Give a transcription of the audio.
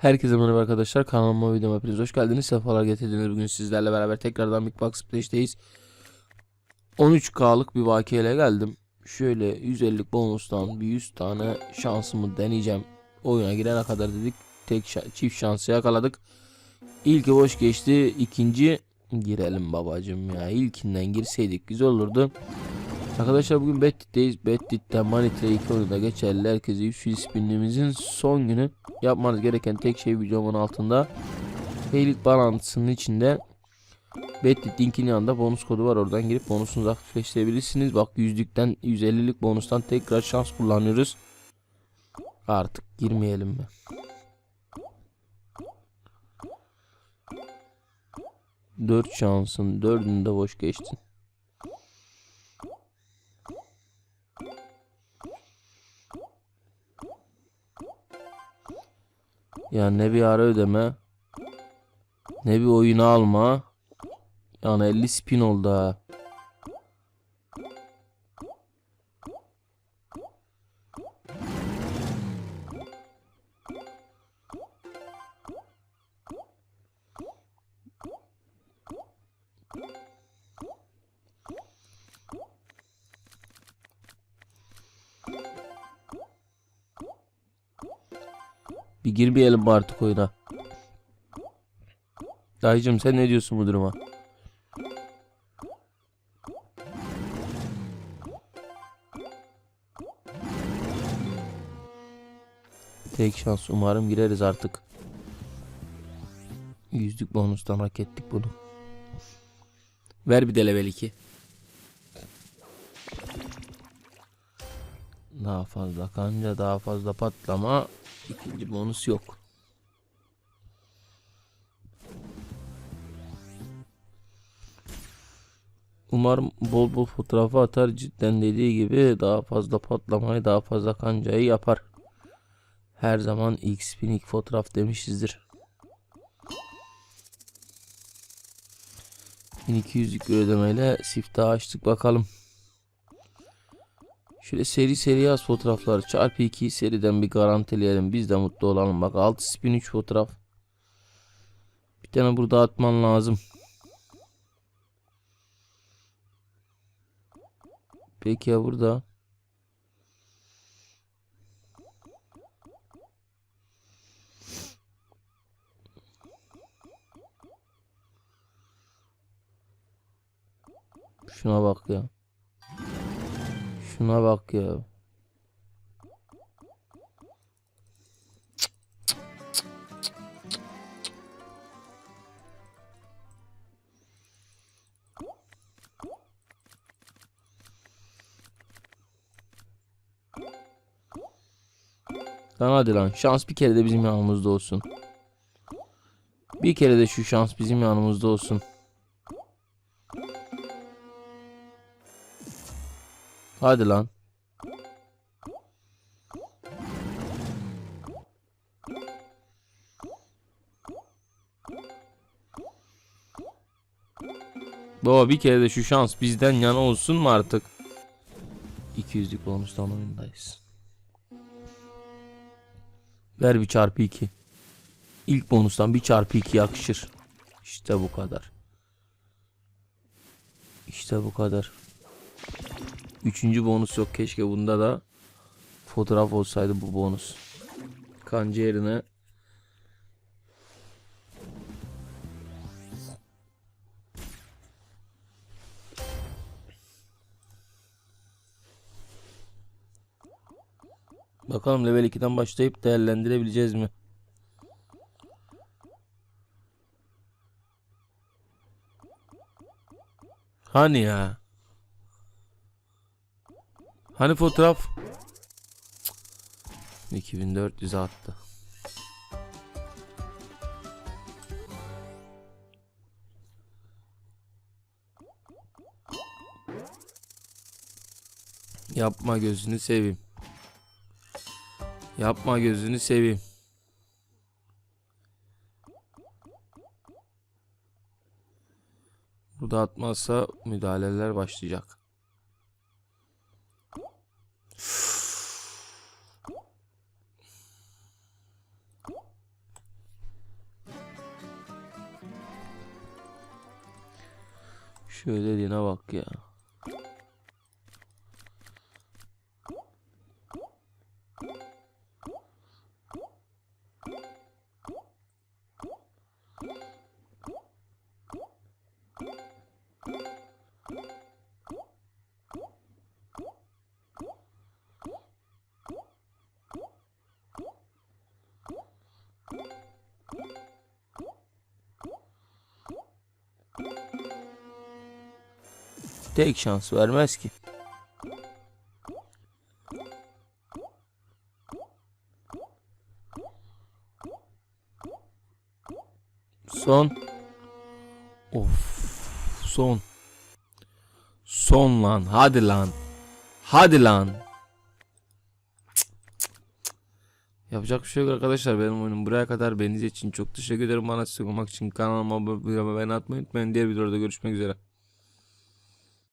Herkese merhaba arkadaşlar. Kanalıma videoma hepiniz hoş geldiniz. Sefalar getirdiniz. Bugün sizlerle beraber tekrardan Big Box Splash'teyiz. 13K'lık bir vakiyeyle geldim. Şöyle 150'lik bonustan bir 100 tane şansımı deneyeceğim. Oyuna girene kadar dedik. Tek çift şansı yakaladık. İlki boş geçti. İkinci girelim babacım ya. İlkinden girseydik güzel olurdu. Arkadaşlar bugün Bettit'teyiz. Bettit'te Manitre 2 oyunda geçerli. Herkese 300 spinimizin son günü. Yapmanız gereken tek şey videomun altında. Heylik bağlantısının içinde Bettit linkinin yanında bonus kodu var. Oradan girip bonusunuzu aktifleştirebilirsiniz. Bak yüzlükten 150'lik bonustan tekrar şans kullanıyoruz. Artık girmeyelim mi? Dört şansın dördünü de boş geçtin. Yani ne bir ara ödeme ne bir oyunu alma. Yani 50 spin oldu ha. Bir girmeyelim artık oyuna? Dayıcım sen ne diyorsun bu duruma? Tek şans umarım gireriz artık. Yüzlük bonustan hak ettik bunu. Ver bir de level 2. Daha fazla kanca daha fazla patlama. İkinci bonus yok. Umarım bol bol fotoğrafı atar cidden dediği gibi daha fazla patlamayı daha fazla kancayı yapar. Her zaman XP'nin ilk fotoğraf demişizdir. 1200'lük bir ödemeyle siftahı açtık bakalım. Şöyle seri seri yaz fotoğrafları. Çarpı 2 seriden bir garantileyelim. Biz de mutlu olalım. Bak 6 spin 3 fotoğraf. Bir tane burada atman lazım. Peki ya burada? Şuna bak ya. Şuna bak ya. Lan hadi lan şans bir kere de bizim yanımızda olsun. Bir kere de şu şans bizim yanımızda olsun. Hadi lan. Baba bir kere de şu şans bizden yana olsun mu artık? 200'lük bonustan oyundayız. Ver bir çarpı 2. İlk bonustan bir çarpı 2 yakışır. İşte bu kadar. İşte bu kadar. Üçüncü bonus yok. Keşke bunda da fotoğraf olsaydı bu bonus. Kanca yerine Bakalım level 2'den başlayıp değerlendirebileceğiz mi? Hani ya? Hani fotoğraf? 2400 attı. Yapma gözünü seveyim. Yapma gözünü seveyim. Burada atmazsa müdahaleler başlayacak. Şöyle dediğine bak ya. Tek şans vermez ki. Son. Of. Son. Son lan. Hadi lan. Hadi lan. Yapacak bir şey yok arkadaşlar. Benim oyunum buraya kadar. Beniz için çok teşekkür ederim. Bana destek olmak için kanalıma abone olmayı unutmayın. Diğer videoda görüşmek üzere.